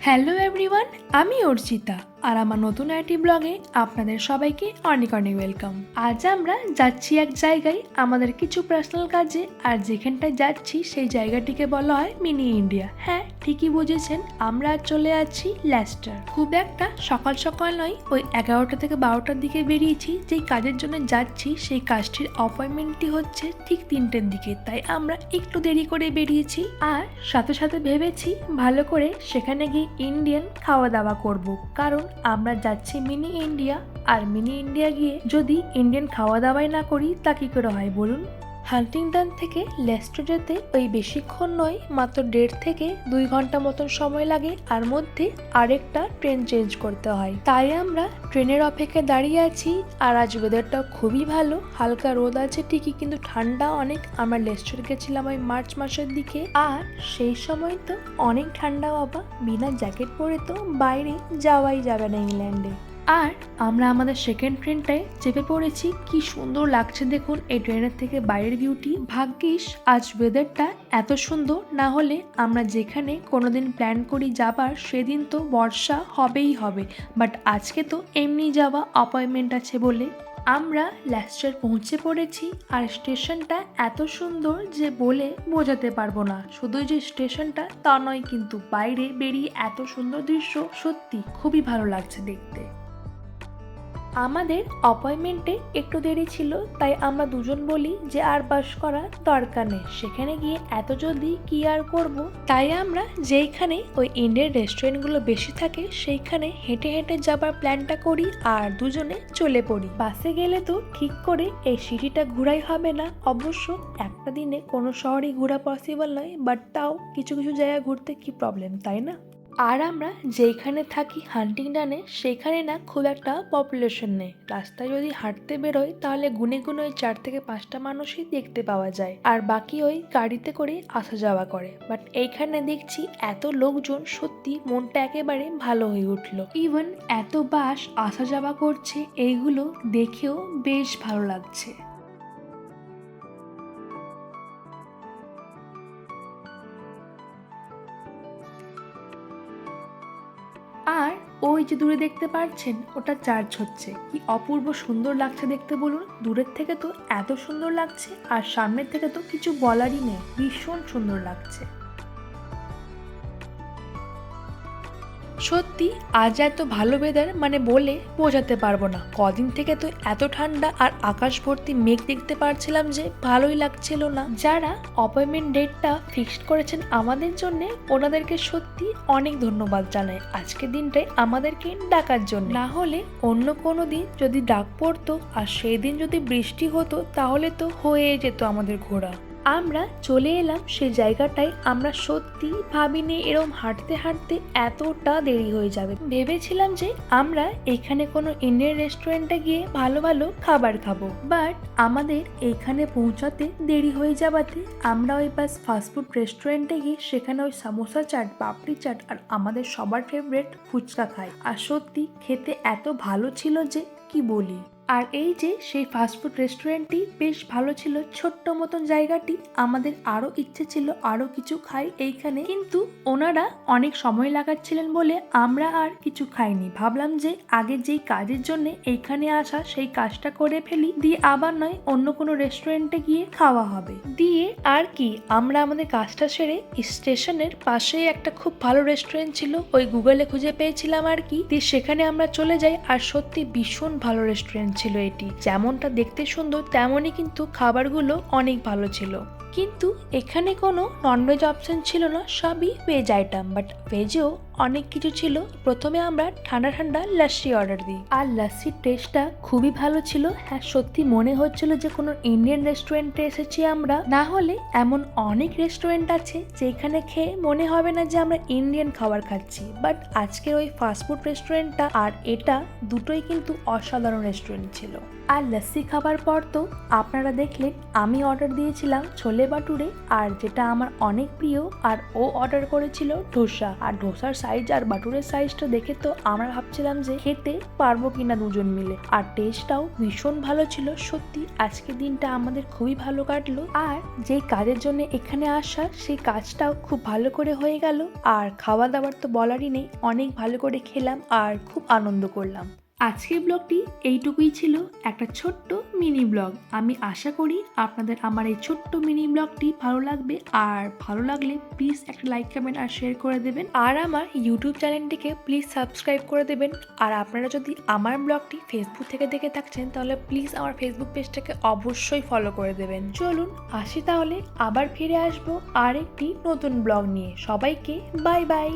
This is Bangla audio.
হ্যালো এভরিওয়ান আমি অর্চিতা। আর আমার নতুন একটি ব্লগে আপনাদের সবাইকে অনেক অনেক ওয়েলকাম আজ আমরা যাচ্ছি এক জায়গায় আমাদের কিছু পার্সোনাল কাজে, আর যেখানটায় যাচ্ছি সেই জায়গাটিকে বলা হয় মিনি ইন্ডিয়া হ্যাঁ ঠিকই বুঝেছেন, আমরা চলে আছি ল্যাস্টার খুব একটা সকাল সকাল নয়, ওই এগারোটা থেকে বারোটার দিকে বেরিয়েছি, যেই কাজের জন্য যাচ্ছি সেই কাজটির অ্যাপয়েন্টমেন্টটি হচ্ছে ঠিক তিনটের দিকে, তাই আমরা একটু দেরি করে বেরিয়েছি। আর সাথে সাথে ভেবেছি ভালো করে সেখানে গিয়ে ইন্ডিয়ান খাওয়া দাওয়া করব, কারণ আমরা যাচ্ছি মিনি ইন্ডিয়া, আর মিনি ইন্ডিয়া গিয়ে যদি ইন্ডিয়ান খাওয়া দাওয়াই না করি, তা কি করে হয় বলুন? হান্টিংটন থেকে লেস্টো যেতে ওই বেশিক্ষণ নয়, মাত্র দেড় থেকে দুই ঘণ্টা মতন সময় লাগে। আর মধ্যে আরেকটা ট্রেন চেঞ্জ করতে হয়। তাই আমরা ট্রেনের অপেক্ষায় দাঁড়িয়ে আছি। আর আজ ওয়েদারটা খুবই ভালো। হালকা রোদ আছে ঠিকই, কিন্তু ঠান্ডা অনেক। আমরা লেস্টোর গেছিলাম ওই মার্চ মাসের দিকে। আর সেই সময় তো অনেক ঠান্ডা বাবা। বিনা জ্যাকেট পরে তো বাইরে যাওয়াই যাবে না ইংল্যান্ডে। আর আমরা আমাদের সেকেন্ড ট্রেনটায় চেপে পড়েছি। কি সুন্দর লাগছে দেখুন এই ট্রেনের থেকে বাইরের ভিউটি ভাগ্যিস, আজ ওয়েদারটা এত সুন্দর, না হলে আমরা যেখানে কোনোদিন প্ল্যান করি যাবার, সেদিন তো বর্ষা হবেই হবে। বাট আজকে তো এমনি যাওয়া অ্যাপয়েন্টমেন্ট আছে বলে আমরা ল্যাস্টার পৌঁছে পড়েছি আর স্টেশনটা এত সুন্দর যে বলে বোঝাতে পারব না। শুধু যে স্টেশনটা তা নয়, কিন্তু বাইরে বেরিয়ে এত সুন্দর দৃশ্য সত্যি খুবই ভালো লাগছে দেখতে। আমাদের অ্যাপয়েন্টমেন্টে একটু দেরি ছিল, তাই আমরা দুজন বলি যে আর বাস করা দরকার নেই। সেখানে গিয়ে এত জলদি কি আর করব? তাই আমরা যেইখানে ওই ইন্ডিয়ান রেস্টুরেন্টগুলো বেশি থাকে, সেইখানে হেঁটে হেঁটে যাবার প্ল্যানটা করি আর দুজনে চলে পড়ি। বাসে গেলে তো ঠিক করে এই সিটিটা ঘোরাই হবে না। অবশ্য একটা দিনে কোনো শহরই ঘোরা পসিবল নয় বাট তাও কিছু কিছু জায়গা ঘুরতে কি প্রবলেম তাই না? আর আমরা যেইখানে থাকি হান্টিং হান্টিংডানে সেখানে না খুব একটা পপুলেশন নেই। রাস্তায় যদি হাঁটতে বেরোয় তাহলে গুনে গুনে ওই চার থেকে পাঁচটা মানুষই দেখতে পাওয়া যায়। আর বাকি ওই গাড়িতে করে আসা যাওয়া করে। বাট এইখানে দেখছি এত লোকজন সত্যি মনটা একেবারে ভালো হয়ে উঠল। ইভেন এত বাস আসা যাওয়া করছে, এইগুলো দেখেও বেশ ভালো লাগছে। ওই যে দূরে দেখতে পাচ্ছেন ওটা চার্জ হচ্ছে। কি অপূর্ব সুন্দর লাগছে দেখতে বলুন। দূরের থেকে তো এত সুন্দর লাগছে, আর সামনের থেকে তো কিছু বলারই নেই। ভীষণ সুন্দর লাগছে। সত্যি, আজ এত ভালো ওয়েদার মানে বলে বোঝাতে পারব না। কদিন থেকে তো এত ঠান্ডা আর আকাশ ভর্তি মেঘ দেখতে পারছিলাম যে ভালোই লাগছিল না। যারা অপয়েন্টমেন্ট ডেটটা ফিক্সড করেছেন আমাদের জন্য, ওনাদেরকে সত্যি অনেক ধন্যবাদ জানাই। আজকের দিনটাই আমাদেরকে ডাকার জন্য। না হলে অন্য কোনো দিন যদি ডাক পড়তো আর সেই দিন যদি বৃষ্টি হতো, তাহলে তো হয়ে যেত আমাদের ঘোরা। আমরা চলে এলাম সেই জায়গাটায়। আমরা সত্যি ভাবিনি এরম হাঁটতে হাঁটতে এতটা দেরি হয়ে যাবে। ভেবেছিলাম যে আমরা এখানে কোনো ইন্ডিয়ান রেস্টুরেন্টে গিয়ে ভালো ভালো খাবার খাব। বাট আমাদের এখানে পৌঁছাতে দেরি হয়ে যাওয়াতে আমরা ওই বাস ফাস্টফুড রেস্টুরেন্টে গিয়ে সেখানে ওই সামোসা চাট পাপড়ি চাট আর আমাদের সবার ফেভারেট ফুচকা খাই। আর সত্যি খেতে এত ভালো ছিল যে কি বলি? আর এই যে সেই ফাস্টফুড রেস্টুরেন্টটি বেশ ভালো ছিল, ছোট্ট মতন জায়গাটি আমাদের আরও ইচ্ছে ছিল আরও কিছু খাই এইখানে। কিন্তু ওনারা অনেক সময় লাগাচ্ছিলেন বলে আমরা আর কিছু খাইনি। ভাবলাম যে আগে যেই কাজের জন্য এইখানে আসা, সেই কাজটা করে ফেলি, দিয়ে আবার নয় অন্য কোনো রেস্টুরেন্টে গিয়ে খাওয়া হবে। দিয়ে আর কি, আমরা আমাদের কাজটা সেরে স্টেশনের পাশেই একটা খুব ভালো রেস্টুরেন্ট ছিল, ওই গুগলে খুঁজে পেয়েছিলাম আর কি। দিয়ে সেখানে আমরা চলে যাই আর সত্যি ভীষণ ভালো রেস্টুরেন্ট ছিল এটি। যেমনটা দেখতে সুন্দর, তেমনই কিন্তু খাবারগুলো অনেক ভালো ছিল। কিন্তু এখানে কোনো ননভেজ অপশন ছিল না, সবই ভেজ আইটেম বাট ভেজেও অনেক কিছু ছিল। প্রথমে আমরা ঠান্ডা ঠান্ডা লাস্সি অর্ডার দিই। আর লাস্সির টেস্টটা খুবই ভালো ছিল। হ্যাঁ সত্যি মনে হচ্ছিল যে কোনো ইন্ডিয়ান রেস্টুরেন্টে এসেছি আমরা। না হলে এমন অনেক রেস্টুরেন্ট আছে যেখানে খেয়ে মনে হবে না যে আমরা ইন্ডিয়ান খাবার খাচ্ছি। বাট আজকের ওই ফাস্টফুড রেস্টুরেন্টটা আর এটা দুটোই কিন্তু অসাধারণ রেস্টুরেন্ট ছিল। আর লাস্সি খাবার পর তো আপনারা দেখলেন আমি অর্ডার দিয়েছিলাম ছোলে বাটুরে। আর যেটা আমার অনেক প্রিয় আর ও অর্ডার করেছিল ধোসা। আর ধোসার সাইজ আর বাটুরের সাইজটা দেখে তো আমরা ভাবছিলাম যে খেতে পারব কিনা দুজন মিলে। আর টেস্টটাও ভীষণ ভালো ছিল, সত্যি আজকের দিনটা আমাদের খুবই ভালো কাটলো। আর যে কাজের জন্য এখানে আসা সেই কাজটাও খুব ভালো করে হয়ে গেল। আর খাওয়া দাওয়ার তো বলারই নেই, অনেক ভালো করে খেলাম আর খুব আনন্দ করলাম। আজকের ব্লগটি এইটুকুই ছিল, একটা ছোট্ট মিনি ব্লগ। আমি আশা করি আপনাদের আমার এই ছোট্ট মিনি ব্লগটি ভালো লাগবে, আর ভালো লাগলে প্লিজ একটা লাইক কমেন্ট আর শেয়ার করে দেবেন। আর আমার ইউটিউব চ্যানেলটিকে প্লিজ সাবস্ক্রাইব করে দেবেন। আর আপনারা যদি আমার ব্লগটি ফেসবুক থেকে দেখে থাকছেন, তাহলে প্লিজ আমার ফেসবুক পেজটাকে অবশ্যই ফলো করে দেবেন। চলুন, আসি তাহলে। আবার ফিরে আসব আর একটি নতুন ব্লগ নিয়ে। সবাইকে বাই বাই